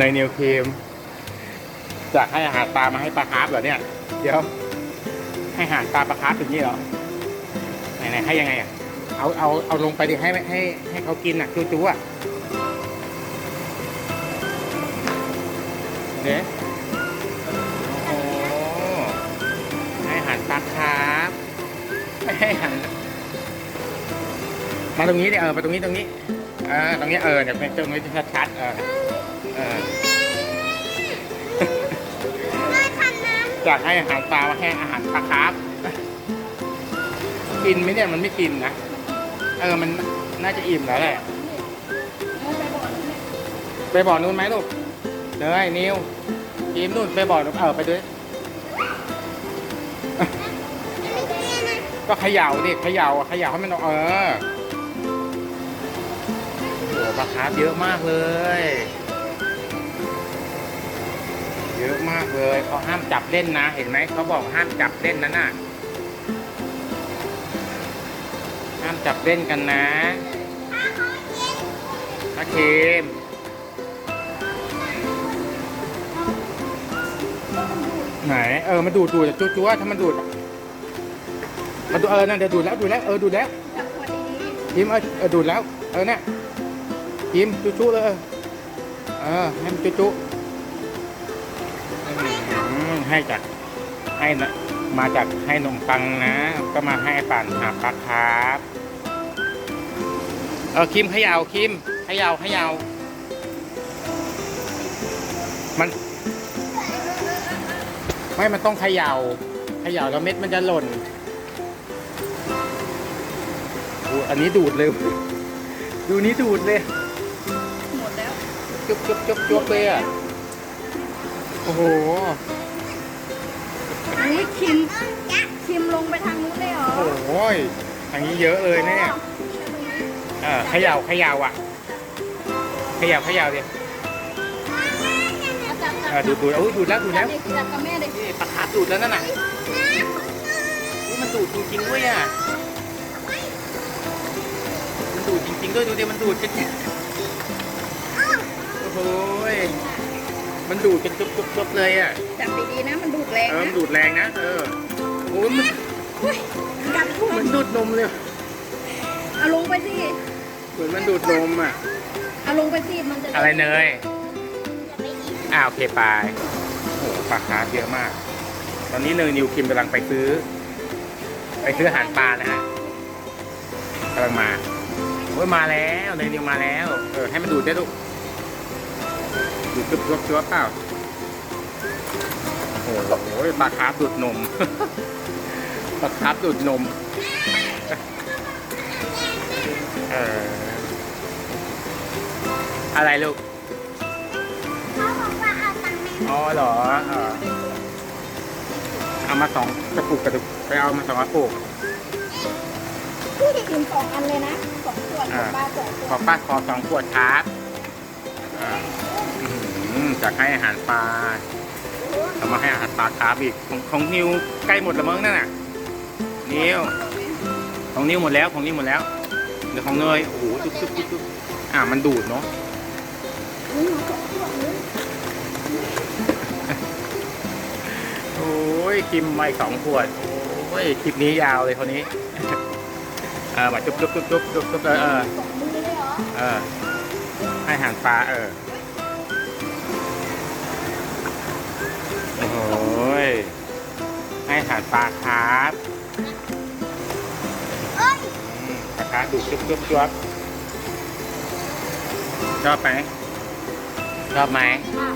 ในนิวครีมจากให้อาหารปลามาให้ปลาคาร์ฟเหรอเนี่ย เดี๋ยว ให้อาหารปลาปลาคาร์ฟอย่างนี้เหรอไหนไหนให้ยังไงอะเอาเอาเอาลงไปดิให้ให้ให้เขากินอะจูจูอะเดี๋ยวโอ้ให้อาหารปลาคาร์ฟไม่ให้อาหารมาตรงนี้ดิเออมาตรงนี้ตรงนี้เออตรงนี้เออเดี๋ยวเป็นตรงนี้ชัดๆเออ ออแม่ทำน้จากให้อาหารปลามาให้อาหารปลาคร์ฟกินไหมเนี่ยมันไม่กินนะ เออ มันน่าจะอิ่มแล้วแหละ ไปบ่อนู้นไหมลูกเนยนิวกิมนู่นไปบ่อนู้นเออไปด้วย ก็เขย่าดิเขย่าเขย่าให้มันเออโอ้ปลาคาร์ฟเยอะมากเลย เยอะมากเลยเขาห้ามจับเล่นนะ เห็นไหมเขาบอกห้ามจับเล่นนั่นน่ะห้ามจับเล่นกันนะนะเคมไหนเออมาดูดดูดจุ๊จั๊วๆถ้ามันดูดมาดูเออนั่นเดี๋ยวดูดแล้วดูดแล้วเออดูดแล้วยิ้มเออเออดูดแล้วเออเนี่ยยิ้มจุ๊จุ๊เลยเออให้มันจุ๊จุ๊ ให้จากให้นะมาจากให้นมปังนะ ก็มาให้ปั่นหาปลาครับเออคิมเขยาวคิมเขยาวเขยาวมัน ไม่มันต้องเขยาวขยาวแล้วเม็ดมันจะหล่นโอ้อันนี้ดูดเลย ดูนี้ดูดเลย หมดแล้ว จุ๊บจุ๊บจุ๊บจุ๊บเลยอะ โอ้โหอั นนี้คิมคิมลงไปทางนู้นได้เหรอ โอ้โหยอันนี้เยอะเลยนะเนี่ยเออเขย่าเขย่าอะเขย่าเขย่าดิเอาจับจับเออดูดดูดโอ้ยดูดแล้วดูดแล้วจับจับกับแม่เลยนี่ปลาคาร์ฟดูดแล้วนั่นน่ะอุ๊ยมันดูดจริงๆด้วยอะมันดูดจริงๆด้วยดูดิมันดูดจริงๆโอ้โหยมันดูดกันจุ๊บจุ๊บจุ๊บเลยอะ จับดีๆนะมันดูด แรงเออนะมันดูดแรงนะ เออโอ้ยมันกัดหัวเหมือนดูดนมเลย เอาลงไปสิเหมือนมันดูดนมอะ เอาลงไปสิมันจะอะไรเนยจะไม่อิ่มอ่าโอเคไปโอ้โหปลาคาร์ฟเยอะมาก ตอนนี้เนยนิวคิมกำลังไปซื้อ ไปซื้ออาหารปลานะฮะกำลังมาโอ้ยมาแล้วเนยนิวมาแล้ว เออให้มันดูดได้ลูกดูดจุ๊บจุ๊บจุ๊บเปล่าโอ้โห ปลาคาร์ฟดูดนม ปลาคาร์ฟดูดนม เออ อะไรลูกเขาบอกว่าเอาตังค์แม่อ๋อเหรอเออเอามาสองกระปุกกระปุกไปเอามาสองกระปุกกินสองอันเลยนะสองขวดอ่าปลาสองขขวอดป้าขอสองขวดครับอ่าอื้อหือจะให้อาหารปลา เอามาให้อาหารปลาครับอีกของของนิวใกล้หมดล้วมั้งนั่นน่ะนิวของนิวหมดแล้วของนิวหมดแล้วเดี๋ยวของเนยโอ้โหจุ๊บจุ๊บจุ๊บจุ๊บอ่ามันดูดเนาะโอ้ยคิมมาอีกสองขวดโอ้ยคลิปนี้ยาวเลยคนนี้เออมาจุ๊บจุ๊บจุ๊บจุ๊บจุ๊บเออเออให้อาหารปลาเออาหารปลาครับเอ้ยอืมปลาครับดูจุ๊บจุ๊บจุ๊บชอบไหมชอบไหมอะ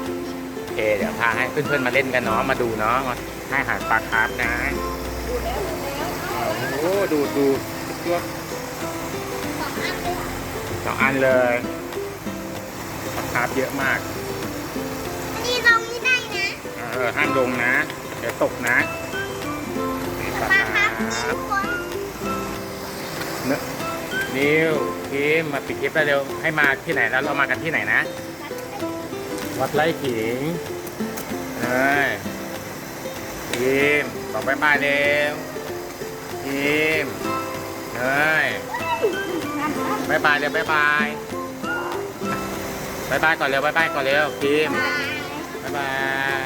โอเคเดี๋ยวพาให้เพื่อนๆมาเล่นกันเนาะมาดูเนาะมาให้อาหารปลาครับนะดูแล้วดูแล้วเอาโอ้โหดูดูจุ๊บสองอันเลยสองอันเลยปลาครับเยอะมากอันนี้ลงไม่ได้นะเออห้ามลงนะ เดี๋ยวตกนะ ปลาปลาครับนิวคิมมาปิดคลิปแล้วเร็วให้มาที่ไหนแล้วเรามากันที่ไหนนะ วัดไร่ขิงเอ้ยคิมบอกบายบายเร็วคิมเอ้ยบายบายเร็วบายบายบายบายก่อนเร็วบายบายก่อนเร็วพิมบายบาย